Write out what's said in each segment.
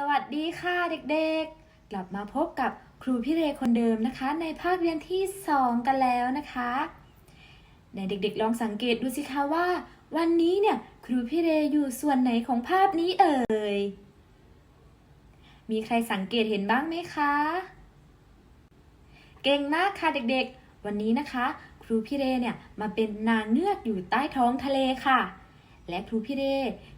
สวัสดีค่ะเด็กๆ กลับมาพบกับครูพี่เรคนเดิมนะคะ ในภาคเรียนที่ 2 กันแล้วนะคะไหนเด็กๆ ลองสังเกตดูสิคะว่า วันนี้เนี่ยครูพี่เรอยู่ส่วนไหนของภาพนี้เอ่ย มีใครสังเกตเห็นบ้างไหมคะ เก่งมากค่ะเด็กๆ วันนี้นะคะ ครูพี่เรเนี่ยมาเป็นนางเงือกอยู่ใต้ท้องทะเลค่ะ และครูพี่เร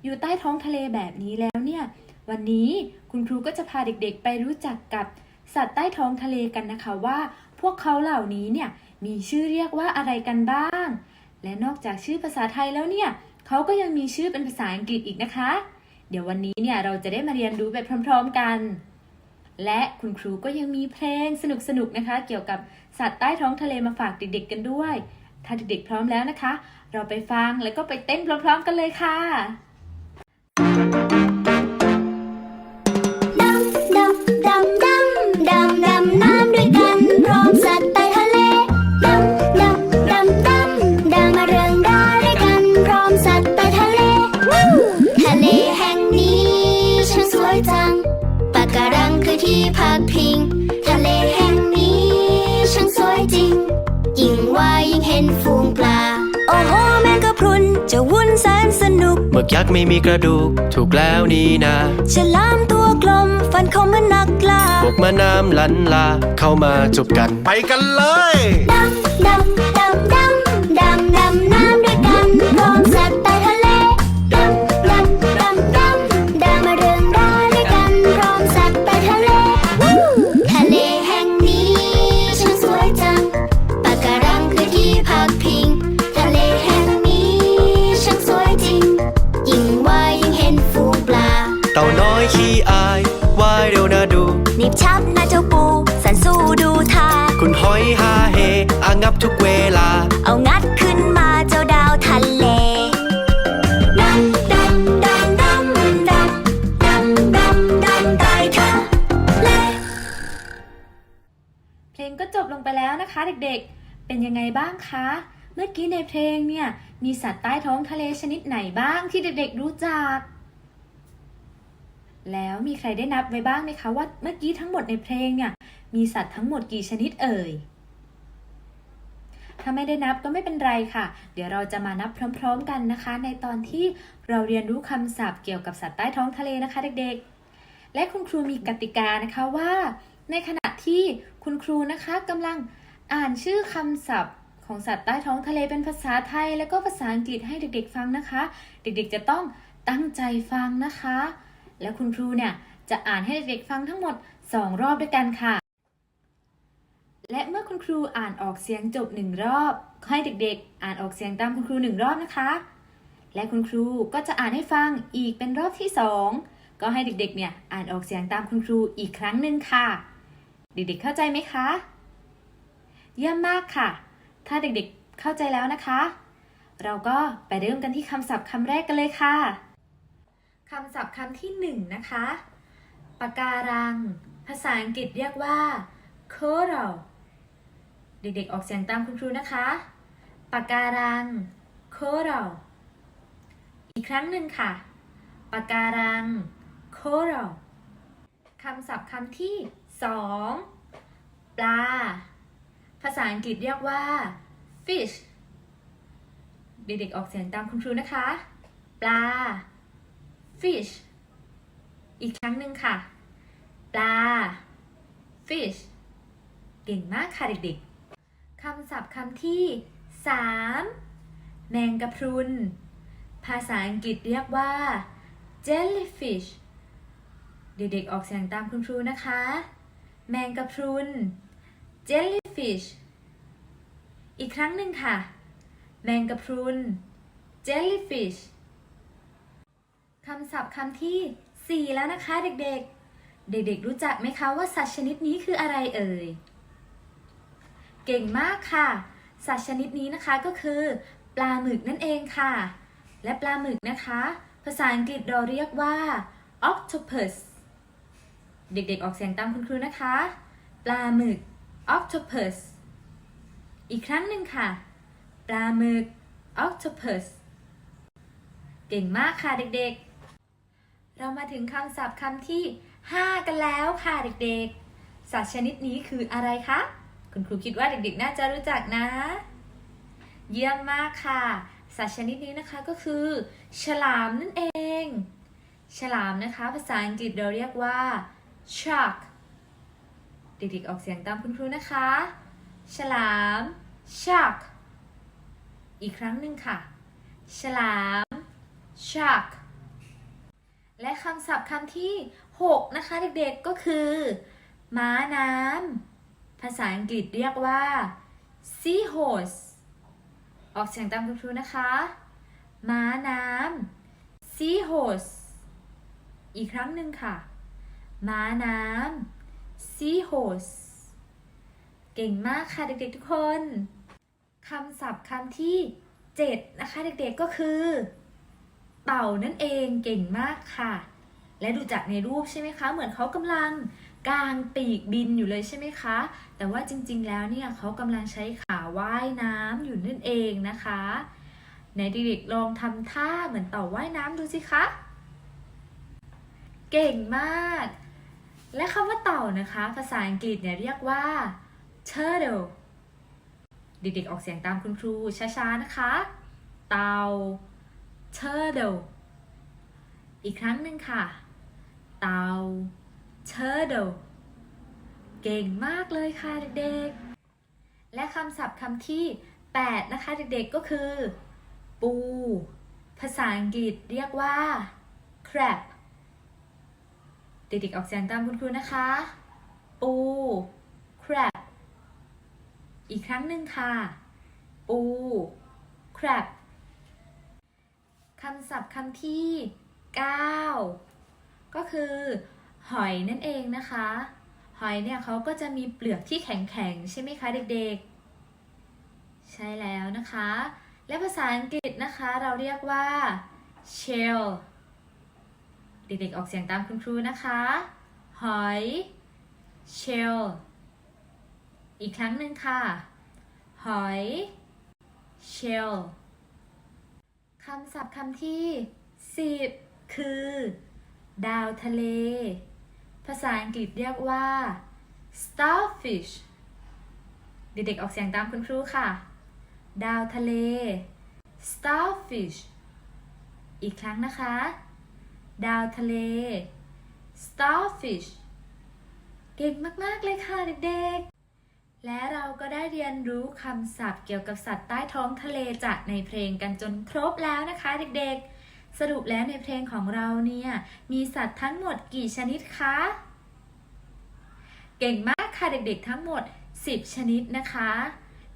อยู่ใต้ท้องทะเลแบบนี้แล้วเนี่ย วันนี้คุณครูก็จะพาเด็กๆ ไปรู้จักกับสัตว์ใต้ท้องทะเลกันนะคะว่า พวกเขาเหล่านี้เนี่ยมีชื่อเรียกว่าอะไรกันบ้าง และนอกจากชื่อภาษาไทยแล้วเนี่ยเขาก็ยังมีชื่อเป็นภาษาอังกฤษอีกนะคะ เดี๋ยววันนี้เนี่ยเราจะได้มาเรียนรู้ไปพร้อม ๆกัน และคุณครูก็ยังมีเพลงสนุกๆนะคะ เกี่ยวกับสัตว์ใต้ท้องทะเลมาฝากเด็กๆ กันด้วย ถ้าเด็กๆพร้อมแล้วนะคะ เราไปฟังแล้วก็ไปเต้นพร้อมๆกันเลยค่ะ หมึกยักษ์ไม่มีกระดูก ถูกแล้วนี่นาฉลามตัวกลม ฟันคมเหมือนนักล่าบวกมาน้ำลันลา เข้ามาจบกัน ไปกันเลย ดำดำดำดำ คะเด็กๆ เป็นยังไงบ้างคะ เมื่อกี้ในเพลงเนี่ย มีสัตว์ใต้ท้องทะเลชนิดไหนบ้างที่เด็กๆรู้จัก แล้วมีใครได้นับไว้บ้างไหมคะว่าเมื่อกี้ทั้งหมดในเพลงเนี่ย มีสัตว์ทั้งหมดกี่ชนิดเอ่ย ถ้าไม่ได้นับก็ไม่เป็นไรค่ะ เดี๋ยวเราจะมานับพร้อม ๆ กันนะคะ ในตอนที่เราเรียนรู้คำศัพท์เกี่ยวกับสัตว์ใต้ท้องทะเลนะคะ เด็กๆ และคุณครูมีกติกานะคะว่าในขณะที่คุณครูนะคะกำลัง อ่านชื่อคำศัพท์ของสัตว์ใต้ท้องทะเลเป็นภาษาไทย แล้วก็ภาษาอังกฤษให้เด็กๆฟังนะคะ เด็กๆจะต้องตั้งใจฟังนะคะ แล้วคุณครูเนี่ยจะอ่านให้เด็กๆฟังทั้งหมด 2 รอบด้วยกันค่ะ และเมื่อคุณครูอ่านออกเสียงจบหนึ่งรอบก็ให้เด็กๆ อ่านออกเสียงตามคุณครูหนึ่งรอบนะคะ และคุณครูก็จะอ่านให้ฟังอีกเป็นรอบที่สองก็ให้เด็กๆเนี่ยอ่านออกเสียงตามคุณครูอีกครั้งหนึ่งค่ะ เด็กๆเข้าใจไหมคะ เยี่ยมมากค่ะ ถ้าเด็กๆเข้าใจแล้วนะคะ เราก็ไปเริ่มกันที่คำศัพท์คำแรกกันเลยค่ะคำศัพท์คำที่หนึ่งนะคะปะการัง ภาษาอังกฤษเรียกว่า coral เด็กๆออกเสียงตามคุณครูนะคะปะการัง coral อีกครั้งหนึ่งค่ะปะการัง coral คำศัพท์คำที่สองปลา ภาษาอังกฤษเรียกว่า fish เด็กๆออกเสียงตามคุณครูนะคะ ปลา fish อีกครั้งหนึ่งค่ะ ปลา fish เก่งมากค่ะเด็กๆ คำศัพท์คำที่ 3 แมงกะพรุน ภาษาอังกฤษเรียกว่า jellyfish เด็กๆออกเสียงตามคุณครูนะคะ แมงกะพรุน jelly fish อีกครั้งหนึ่งค่ะ แมงกะพรุน jellyfish คำศัพท์คำที่ 4 แล้วนะคะเด็กๆ เด็กๆรู้จักไหมคะว่าสัตว์ชนิดนี้คืออะไรเอ่ย เก่งมากค่ะ สัตว์ชนิดนี้นะคะก็คือ ปลาหมึกนั่นเองค่ะ และปลาหมึกนะคะ ภาษาอังกฤษเราเรียกว่า octopus เด็กๆออกเสียงตามคุณครูนะคะ ปลาหมึก octopus อีกครั้งหนึ่งค่ะ ปลาหมึก octopus เก่งมากค่ะเด็กๆ เรามาถึงคำศัพท์คำที่ 5 กันแล้วค่ะเด็กๆ สัตว์ชนิดนี้คืออะไรคะ คุณครูคิดว่าเด็กๆ น่าจะรู้จักนะ เยี่ยมมากค่ะ สัตว์ชนิดนี้นะคะก็คือ ฉลามนั่นเอง ฉลามนะคะ ภาษาอังกฤษเราเรียกว่า shark เด็กๆออกเสียงตามคุณครูนะคะ ฉลาม shark อีกครั้งหนึ่งค่ะ ฉลาม shark และคำศัพท์คำที่ 6 นะคะเด็กๆก็คือ ม้าน้ำภาษาอังกฤษเรียกว่า seahorse ออกเสียงตามคุณครูนะคะ ม้าน้ำ seahorse อีกครั้งหนึ่งค่ะ ม้าน้ำ seahorse เก่งมากค่ะเด็กๆทุกคนคำศัพท์คำที่ 7 นะคะ เด็กๆก็คือ เต่านั่นเองเก่งมากค่ะ และดูจากในรูปใช่ไหมคะ เหมือนเขากำลังกางปีกบินอยู่เลยใช่ไหมคะ แต่ว่าจริงๆแล้วเนี่ยเขากำลังใช้ขาว่ายน้ำอยู่นั่นเองนะคะไหนเด็กๆลองทำท่าเหมือนเต่าว่ายน้ำดูสิคะ เก่งมาก และคำว่าเต่านะคะ ภาษาอังกฤษเนี่ยเรียกว่า turtle เด็กๆออกเสียงตามคุณครูช้าๆนะคะ เต่า turtle อีกครั้งหนึ่งค่ะ เต่า turtle เก่งมากเลยค่ะเด็กๆ และคำศัพท์คำที่ 8 นะคะเด็กๆ ก็คือ ปู ภาษาอังกฤษเรียกว่า crab เด็กๆออกเสียงตามคุณครูนะคะ ปู crab อีกครั้งหนึ่งค่ะ ปู crab คำศัพท์คำที่ 9 ก็คือ หอยนั่นเองนะคะ หอยเนี่ยเขาก็จะมีเปลือกที่แข็งๆ ใช่ไหมคะเด็กๆ ใช่แล้วนะคะ และภาษาอังกฤษนะคะเราเรียกว่า shell เด็กๆออกเสียงตามคุณครูนะคะ หอย shell อีกครั้งหนึ่งค่ะ หอย shell คำศัพท์คำที่ 10 คือ ดาวทะเล ภาษาอังกฤษเรียกว่า starfish เด็กๆออกเสียงตามคุณครูค่ะ ดาวทะเล starfish อีกครั้งนะคะ ดาวทะเล starfish เก่งมาก ๆ เลยค่ะเด็กๆ และเราก็ได้เรียนรู้คำศัพท์เกี่ยวกับสัตว์ใต้ท้องทะเลจากในเพลงกันจนครบแล้วนะคะเด็กๆ สรุปแล้วในเพลงของเราเนี่ย มีสัตว์ทั้งหมดกี่ชนิดคะ เก่งมากค่ะเด็กๆ ทั้งหมด 10 ชนิดนะคะ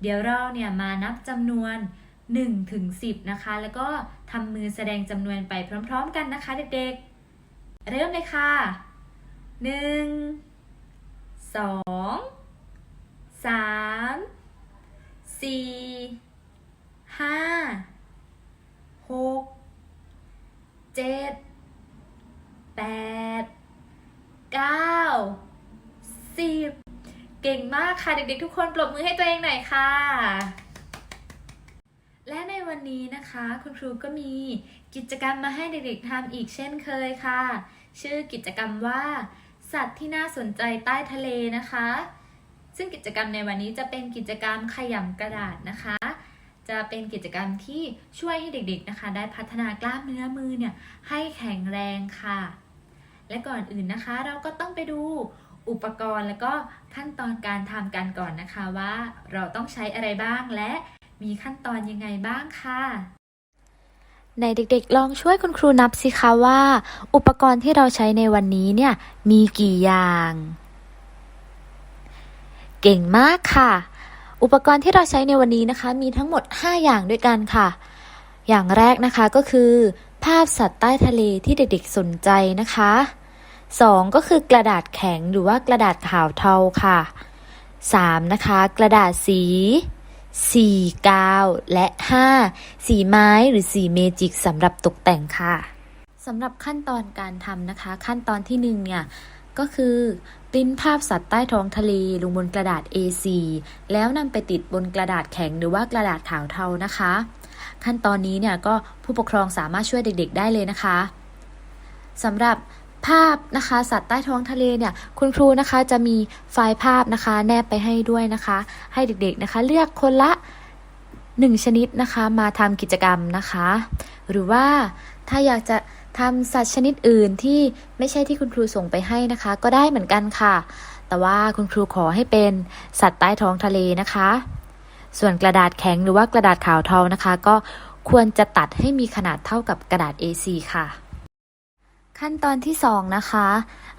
เดี๋ยวเราเนี่ยมานับจำนวน 1ถึง10 นะคะ แล้วก็ทำมือแสดงจำนวนไปพร้อมๆกันนะคะเด็กๆ เริ่มเลยค่ะ 1 2สามสี่ห้าหกเจ็ดแปดเก้าสิบเก่งมากค่ะ เด็กๆ ทุกคนปรบมือให้ตัวเองหน่อยค่ะ วันนี้นะคะ คุณครูก็มีกิจกรรมมาให้เด็กๆทำอีกเช่นเคยค่ะ ชื่อกิจกรรมว่า สัตว์ที่น่าสนใจใต้ทะเลนะคะ ซึ่งกิจกรรมในวันนี้จะเป็นกิจกรรมขยำกระดาษนะคะ จะเป็นกิจกรรมที่ช่วยให้เด็กๆนะคะ ได้พัฒนากล้ามเนื้อมือเนี่ยให้แข็งแรงค่ะ และก่อนอื่นนะคะ เราก็ต้องไปดูอุปกรณ์แล้วก็ขั้นตอนการทำกันก่อนนะคะว่า เราต้องใช้อะไรบ้างและ มีขั้นตอนยังไงบ้างค่ะในเด็กๆ ลองช่วยคุณครูนับสิคะว่า อุปกรณ์ที่เราใช้ในวันนี้เนี่ยมีกี่อย่าง เก่งมากค่ะ อุปกรณ์ที่เราใช้ในวันนี้นะคะ มีทั้งหมด 5 อย่างด้วยกันค่ะ อย่างแรกนะคะก็คือ ภาพสัตว์ใต้ทะเลที่เด็กๆสนใจนะคะ 2 ก็คือกระดาษแข็งหรือว่ากระดาษขาวเทาค่ะ 3 นะคะ กระดาษสี 4 กาว และ 5 สีไม้หรือสีเมจิกสำหรับตกแต่งค่ะสำหรับขั้นตอนการทำนะคะ ขั้นตอนที่หนึ่งเนี่ย ก็คือปริ้นภาพสัตว์ใต้ท้องทะเลลงบนกระดาษ A4 แล้วนำไปติดบนกระดาษแข็งหรือว่ากระดาษขาวเทานะคะ ขั้นตอนนี้เนี่ยก็ผู้ปกครองสามารถช่วยเด็กๆ ได้เลยนะคะสำหรับ ภาพนะคะสัตว์ใต้ท้องทะเลเนี่ยคุณครูนะคะจะมีไฟล์ภาพนะคะ แนบไปให้ด้วยนะคะ ให้เด็กๆนะคะ เลือกคนละ 1 ชนิดนะคะ มาทำกิจกรรมนะคะ หรือว่าถ้าอยากจะทำสัตว์ชนิดอื่นที่ไม่ใช่ที่คุณครูส่งไปให้นะคะ ก็ได้เหมือนกันค่ะ แต่ว่าคุณครูขอให้เป็นสัตว์ใต้ท้องทะเลนะคะ ส่วนกระดาษแข็งหรือว่ากระดาษขาวเทานะคะ ก็ควรจะตัดให้มีขนาดเท่ากับกระดาษ A4 ค่ะ ขั้นตอนที่ 2 นะคะ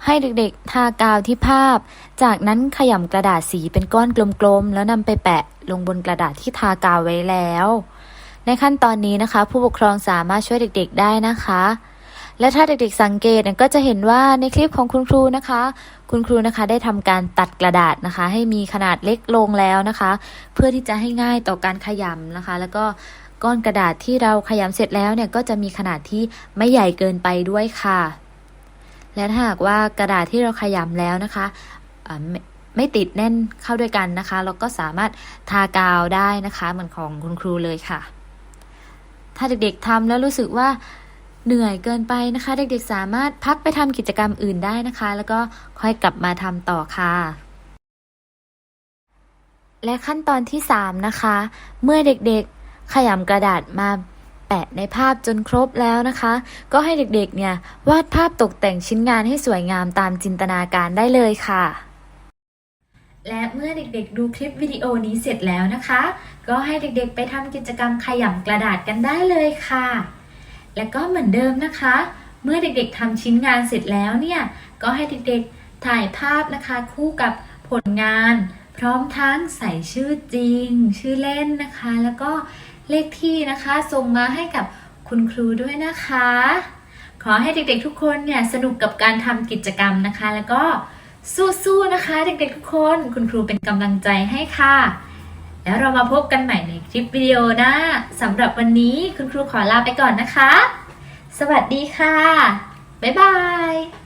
ให้เด็กๆ ทากาวที่ภาพ จากนั้นขยำกระดาษสีเป็นก้อนกลมๆ แล้วนำไปแปะลงบนกระดาษที่ทากาวไว้แล้ว ในขั้นตอนนี้นะคะ ผู้ปกครองสามารถช่วยเด็กๆได้นะคะ และถ้าเด็กๆสังเกตก็จะเห็นว่าในคลิปของคุณครูนะคะ คุณครูนะคะได้ทำการตัดกระดาษนะคะ ให้มีขนาดเล็กลงแล้วนะคะ เพื่อที่จะให้ง่ายต่อการขยำนะคะ แล้วก็ ก้อนกระดาษที่เราขยำเสร็จแล้วเนี่ยก็จะมีขนาดที่ไม่ใหญ่เกินไปด้วยค่ะ และถ้าหากว่ากระดาษที่เราขยำแล้วนะคะไม่ไม่ติดแน่นเข้าด้วยกันนะคะ เราก็สามารถทากาวได้นะคะ เหมือนของคุณครูเลยค่ะ ถ้าเด็กๆทำแล้วรู้สึกว่าเหนื่อยเกินไปนะคะ เด็กๆสามารถพักไปทำกิจกรรมอื่นได้นะคะ แล้วก็ค่อยกลับมาทำต่อค่ะ และขั้นตอนที่ 3 นะคะ เมื่อเด็กๆ ขยำกระดาษมาแปะในภาพจนครบแล้วนะคะ ก็ให้เด็กๆเนี่ยวาดภาพตกแต่งชิ้นงานให้สวยงามตามจินตนาการได้เลยค่ะ และเมื่อเด็กๆ ดูคลิปวิดีโอนี้เสร็จแล้วนะคะ ก็ให้เด็กๆ ไปทำกิจกรรมขยำกระดาษกันได้เลยค่ะ และก็เหมือนเดิมนะคะ เมื่อเด็กๆทำชิ้นงานเสร็จแล้วเนี่ยก็ให้เด็กๆถ่ายภาพนะคะคู่กับผลงาน พร้อมทั้งใส่ชื่อจริง ชื่อเล่นนะคะ แล้วก็ เลขที่นะคะส่งมาให้กับคุณครูด้วยนะคะ ขอให้เด็กๆทุกคนเนี่ยสนุกกับการทำกิจกรรมนะคะ แล้วก็สู้ๆนะคะ เด็กๆทุกคน คุณครูเป็นกำลังใจให้ค่ะ แล้วเรามาพบกันใหม่ในคลิปวิดีโอหน้าสำหรับวันนี้คุณครูขอลาไปก่อนนะคะ สวัสดีค่ะ บ๊ายบาย